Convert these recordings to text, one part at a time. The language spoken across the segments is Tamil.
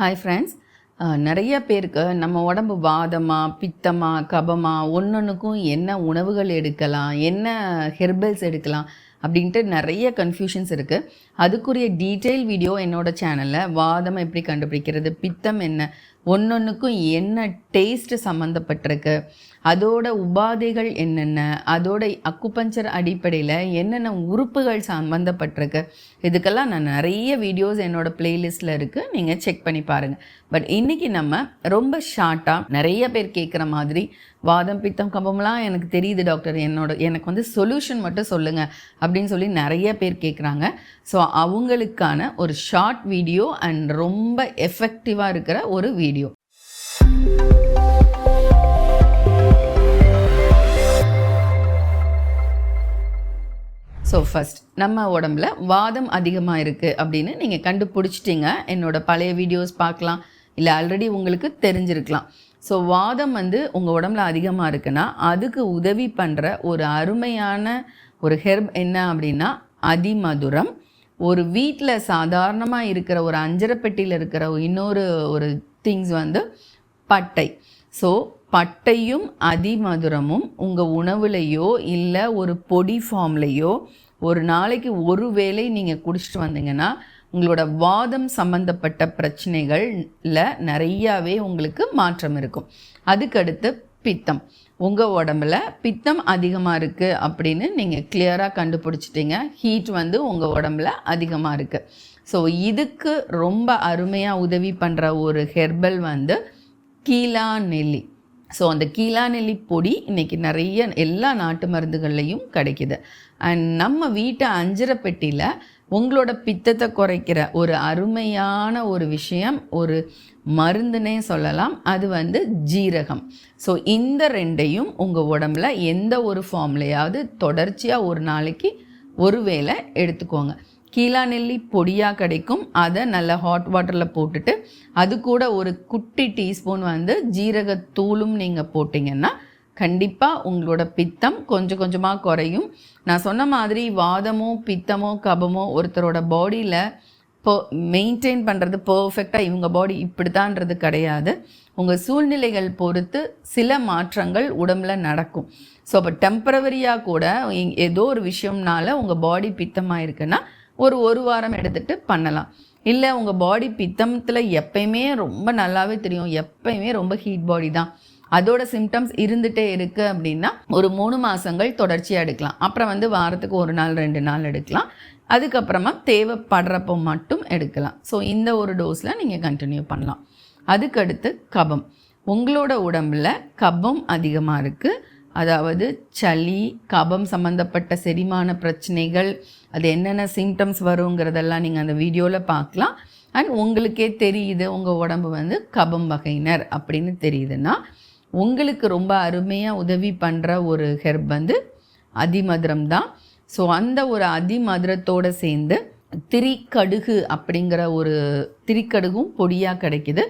ஹாய் ஃப்ரெண்ட்ஸ் நிறைய பேருக்கு நம்ம உடம்பு வாதமா பித்தமா கபமா ஒன்னொன்றுக்கும் என்ன உணவுகள் எடுக்கலாம் என்ன ஹெர்பல்ஸ் எடுக்கலாம் அப்படின்ட்டு நிறைய கன்ஃபியூஷன்ஸ் இருக்குது அதுக்குரிய டீட்டெயில் வீடியோ என்னோடய சேனலில் வாதம் எப்படி கண்டுபிடிக்கிறது பித்தம் என்ன ஒன்றொன்றுக்கும் என்ன டேஸ்ட் சம்மந்தப்பட்டிருக்கு அதோட உபாதைகள் என்னென்ன? அதோட அக்குபஞ்சர் அடிப்படையில் என்னென்ன உறுப்புகள் சம்மந்தப்பட்டிருக்கு இதுக்கெல்லாம் நான் நிறைய வீடியோஸ் என்னோட பிளேலிஸ்ட்டில் இருக்குது நீங்கள் செக் பண்ணி பாருங்கள் பட் இன்றைக்கி நம்ம ரொம்ப ஷார்ட்டாக நிறைய பேர் கேட்குற மாதிரி வாதம் பித்தம் கம்பம்லாம் எனக்கு தெரியுது டாக்டர் என்னோட எனக்கு வந்து சொல்யூஷன் மட்டும் சொல்லுங்கள் அப்படின்னு சொல்லி நிறைய பேர் கேட்குறாங்க ஸோ அவங்களுக்கான ஒரு ஷார்ட் வீடியோ அண்ட் ரொம்ப எஃபெக்டிவாக இருக்கிற ஒரு வீடியோ ஸோ ஃபஸ்ட் நம்ம உடம்புல வாதம் அதிகமாக இருக்குது அப்படின்னு நீங்கள் கண்டுபிடிச்சிட்டிங்க. என்னோட பழைய வீடியோஸ் பார்க்கலாம். இல்லை ஆல்ரெடி உங்களுக்கு தெரிஞ்சிருக்கலாம். ஸோ வாதம் வந்து உங்கள் உடம்புல அதிகமாக இருக்குன்னா அதுக்கு உதவி பண்ணுற ஒரு அருமையான ஒரு ஹெர்ப் என்ன அப்படின்னா அதிமதுரம். ஒரு வீட்டில் சாதாரணமாக இருக்கிற ஒரு அஞ்சரை பெட்டியில் இருக்கிற இன்னொரு ஒரு திங்ஸ் வந்து பட்டை. ஸோ பட்டையும் அதிமதுரமும் உங்கள் உணவுலையோ இல்லை ஒரு பொடி ஃபார்ம்லேயோ ஒரு நாளைக்கு ஒரு வேளை நீங்கள் குடிச்சிட்டு வந்தீங்கன்னா உங்களோட வாதம் சம்மந்தப்பட்ட பிரச்சனைகளில் நிறையாவே உங்களுக்கு மாற்றம் இருக்கும். அதுக்கடுத்து பித்தம். உங்கள் உடம்புல பித்தம் அதிகமாக இருக்குது அப்படின்னு நீங்கள் கிளியராக கண்டுபிடிச்சிட்டிங்க. ஹீட் வந்து உங்கள் உடம்புல அதிகமாக இருக்குது ஸோ இதுக்கு ரொம்ப அருமையாக உதவி பண்ணுற ஒரு ஹெர்பல் வந்து கீழா நெல்லி. ஸோ அந்த கீழா நெல்லி பொடி இன்றைக்கி நிறைய எல்லா நாட்டு மருந்துகள்லையும் கிடைக்கிது. அண்ட் நம்ம வீட்டை அஞ்சரை பெட்டியில் உங்களோட பித்தத்தை குறைக்கிற ஒரு அருமையான ஒரு விஷயம் ஒரு மருந்துனே சொல்லலாம். அது வந்து ஜீரகம். ஸோ இந்த ரெண்டையும் உங்கள் உடம்புல எந்த ஒரு ஃபார்ம்லையாவது தொடர்ச்சியாக ஒரு நாளைக்கு ஒரு வேளை எடுத்துக்கோங்க. கீழா நெல்லி பொடியாக கிடைக்கும். அதை நல்லா ஹாட் வாட்டரில் போட்டுட்டு அது கூட ஒரு குட்டி டீஸ்பூன் வந்து ஜீரகத்தூளும் நீங்கள் போட்டிங்கன்னா கண்டிப்பாக உங்களோட பித்தம் கொஞ்சம் கொஞ்சமாக குறையும். நான் சொன்ன மாதிரி வாதமோ பித்தமோ கபமோ ஒருத்தரோட பாடியில் இப்போ மெயின்டைன் பண்ணுறது பர்ஃபெக்டாக இவங்க பாடி இப்படித்தான்றது கிடையாது. உங்கள் சூழ்நிலைகள் பொறுத்து சில மாற்றங்கள் உடம்புல நடக்கும். ஸோ அப்போ டெம்பரவரியாக கூட ஏதோ ஒரு விஷயம்னால உங்கள் பாடி பித்தமாக இருக்குன்னா ஒரு ஒரு வாரம் எடுத்துகிட்டு பண்ணலாம். இல்லை உங்கள் பாடி பித்தத்தில் எப்பயுமே ரொம்ப நல்லாவே தெரியும். எப்பயுமே ரொம்ப ஹீட் பாடி தான். அதோட சிம்டம்ஸ் இருந்துகிட்டே இருக்குது அப்படின்னா ஒரு மூணு மாதங்கள் தொடர்ச்சியாக எடுக்கலாம். அப்புறம் வந்து வாரத்துக்கு ஒரு நாள் ரெண்டு நாள் எடுக்கலாம். அதுக்கப்புறமா தேவைப்படுறப்போ மட்டும் எடுக்கலாம். ஸோ இந்த ஒரு டோஸில் நீங்கள் கண்டினியூ பண்ணலாம். அதுக்கடுத்து கபம். உங்களோட உடம்புல கபம் அதிகமாக இருக்குது அதாவது சளி கபம் சம்மந்தப்பட்ட செரிமான பிரச்சனைகள் அது என்னென்ன சிம்டம்ஸ் வருங்கிறதெல்லாம் நீங்கள் அந்த வீடியோவில் பார்க்கலாம். அண்ட் உங்களுக்கே தெரியுது உங்கள் உடம்பு வந்து கபம் வகையினர் அப்படின்னு தெரியுதுன்னா உங்களுக்கு ரொம்ப அருமையாக உதவி பண்ணுற ஒரு ஹெர்ப் வந்து அதிமதுரம் தான். ஸோ அந்த ஒரு அதிமதுரத்தோடு சேர்ந்து திரிக்கடுகு அப்படிங்கிற ஒரு திரிக்கடுகும் பொடியாக கிடைக்குது.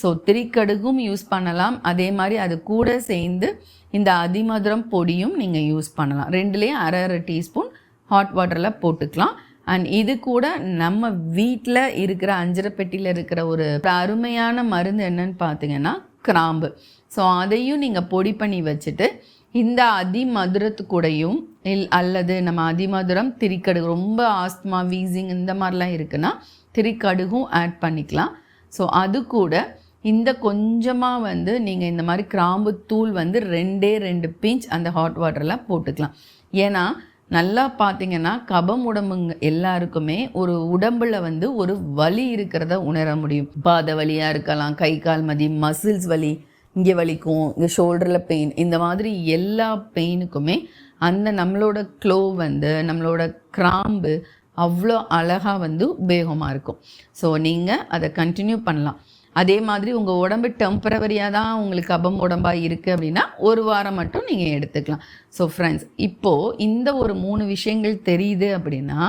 ஸோ திரிக்கடுகும் யூஸ் பண்ணலாம். அதே மாதிரி அது கூட சேர்ந்து இந்த அதிமதுரம் பொடியும் நீங்கள் யூஸ் பண்ணலாம். ரெண்டுலேயும் அரை அரை டீஸ்பூன் ஹாட் வாட்டரில் போட்டுக்கலாம். அண்ட் இது கூட நம்ம வீட்டில் இருக்கிற அஞ்சரைப்பெட்டியில் இருக்கிற ஒரு அருமையான மருந்து என்னன்னு பார்த்தீங்கன்னா கிராம்பு. ஸோ அதையும் நீங்கள் பொடி பண்ணி வச்சுட்டு இந்த அதிமதுரத்து கூடையும் இல் அல்லது நம்ம அதிமதுரம் திரிக்கடுகு ரொம்ப ஆஸ்துமா வீசிங் இந்த மாதிரிலாம் இருக்குன்னா திரிக்கடுகும் ஆட் பண்ணிக்கலாம். ஸோ அது கூட இந்த கொஞ்சமாக வந்து நீங்கள் இந்த மாதிரி கிராம்பு தூள் வந்து ரெண்டே ரெண்டு பிஞ்ச் அந்த ஹாட் வாட்டரில் போட்டுக்கலாம். ஏன்னா நல்லா பார்த்தீங்கன்னா கபம் உடம்புங்க எல்லாருக்குமே ஒரு உடம்பில் வந்து ஒரு வலி இருக்கிறத உணர முடியும். பாத வலியாக இருக்கலாம் கை கால் மதி மசில்ஸ் வலி இங்கே வலிக்கும் இங்கே ஷோல்டரில் பெயின் இந்த மாதிரி எல்லா பெயினுக்குமே அந்த நம்மளோட க்ளோ வந்து நம்மளோட கிராம்பு அவ்வளோ அழகாக வந்து உபயோகமாக இருக்கும். ஸோ நீங்கள் அதை கண்டினியூ பண்ணலாம். அதே மாதிரி உங்கள் உடம்பு டெம்பரவரியாக தான் உங்களுக்கு அபம் உடம்பாக இருக்குது அப்படின்னா ஒரு வாரம் மட்டும் நீங்கள் எடுத்துக்கலாம். ஸோ ஃப்ரெண்ட்ஸ் இப்போது இந்த ஒரு மூணு விஷயங்கள் தெரியுது அப்படின்னா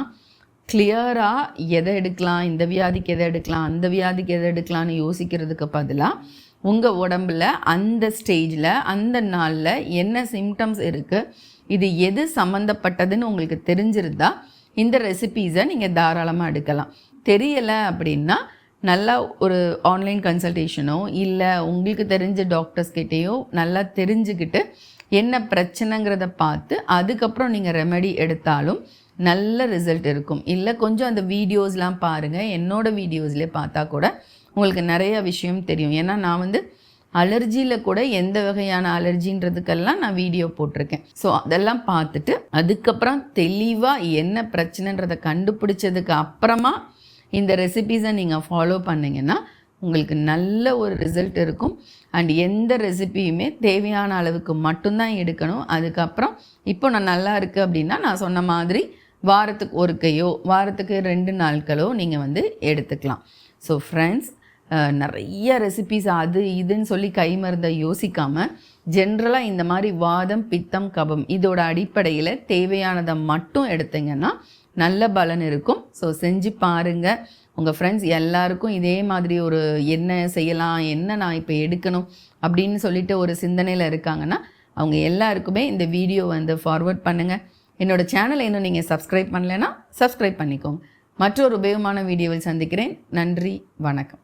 கிளியராக எதை எடுக்கலாம் இந்த வியாதிக்கு எதை எடுக்கலாம் அந்த வியாதிக்கு எதை எடுக்கலாம்னு யோசிக்கிறதுக்கு பதிலாக உங்கள் உடம்புல அந்த ஸ்டேஜில் அந்த நாளில் என்ன சிம்டம்ஸ் இருக்குது இது எது சம்மந்தப்பட்டதுன்னு உங்களுக்கு தெரிஞ்சிருந்தா இந்த ரெசிபீஸை நீங்கள் தாராளமாக எடுக்கலாம். தெரியலை அப்படின்னா நல்லா ஒரு ஆன்லைன் கன்சல்டேஷனோ இல்லை உங்களுக்கு தெரிஞ்ச டாக்டர்ஸ் கிட்டேயோ நல்லா தெரிஞ்சுக்கிட்டு என்ன பிரச்சனைங்கிறத பார்த்து அதுக்கப்புறம் நீங்கள் ரெமெடி எடுத்தாலும் நல்ல ரிசல்ட் இருக்கும். இல்லை கொஞ்சம் அந்த வீடியோஸ்லாம் பாருங்கள் என்னோடய வீடியோஸ்லேயே பார்த்தா கூட உங்களுக்கு நிறைய விஷயம் தெரியும். ஏன்னா நான் வந்து அலர்ஜியில் கூட எந்த வகையான அலர்ஜின்றதுக்கெல்லாம் நான் வீடியோ போட்டிருக்கேன். ஸோ அதெல்லாம் பார்த்துட்டு அதுக்கப்புறம் தெளிவாக என்ன பிரச்சனைன்றதை கண்டுபிடிச்சதுக்கு அப்புறமா இந்த ரெசிபீஸை நீங்கள் ஃபாலோ பண்ணிங்கன்னா உங்களுக்கு நல்ல ஒரு ரிசல்ட் இருக்கும். அண்ட் எந்த ரெசிபியுமே தேவையான அளவுக்கு மட்டும்தான் எடுக்கணும். அதுக்கப்புறம் இப்போ நான் நல்லா இருக்குது அப்படின்னா நான் சொன்ன மாதிரி வாரத்துக்கு ஒரு கையோ வாரத்துக்கு ரெண்டு நாட்களோ நீங்கள் வந்து எடுத்துக்கலாம். ஸோ ஃப்ரெண்ட்ஸ் நிறைய ரெசிபிஸ் அது இதுன்னு சொல்லி கை மருந்தை யோசிக்காமல் ஜென்ரலாக இந்த மாதிரி வாதம் பித்தம் கபம் இதோட அடிப்படையில் தேவையானதை மட்டும் எடுத்தீங்கன்னா நல்ல பலன் இருக்கும். ஸோ செஞ்சு பாருங்கள் உங்கள் ஃப்ரெண்ட்ஸ் எல்லாருக்கும் இதே மாதிரி ஒரு என்ன செய்யலாம் என்ன நான் இப்போ எடுக்கணும் அப்படின்னு சொல்லிட்டு ஒரு சிந்தனையில் இருக்காங்கன்னா அவங்க எல்லாருக்குமே இந்த வீடியோ வந்து ஃபார்வர்ட் பண்ணுங்கள் என்னோடய சேனலை இன்னும் நீங்கள் சப்ஸ்கிரைப் பண்ணலைன்னா சப்ஸ்கிரைப் பண்ணிக்கோங்க. மற்றொரு உபயோகமான வீடியோவில் சந்திக்கிறேன். நன்றி வணக்கம்.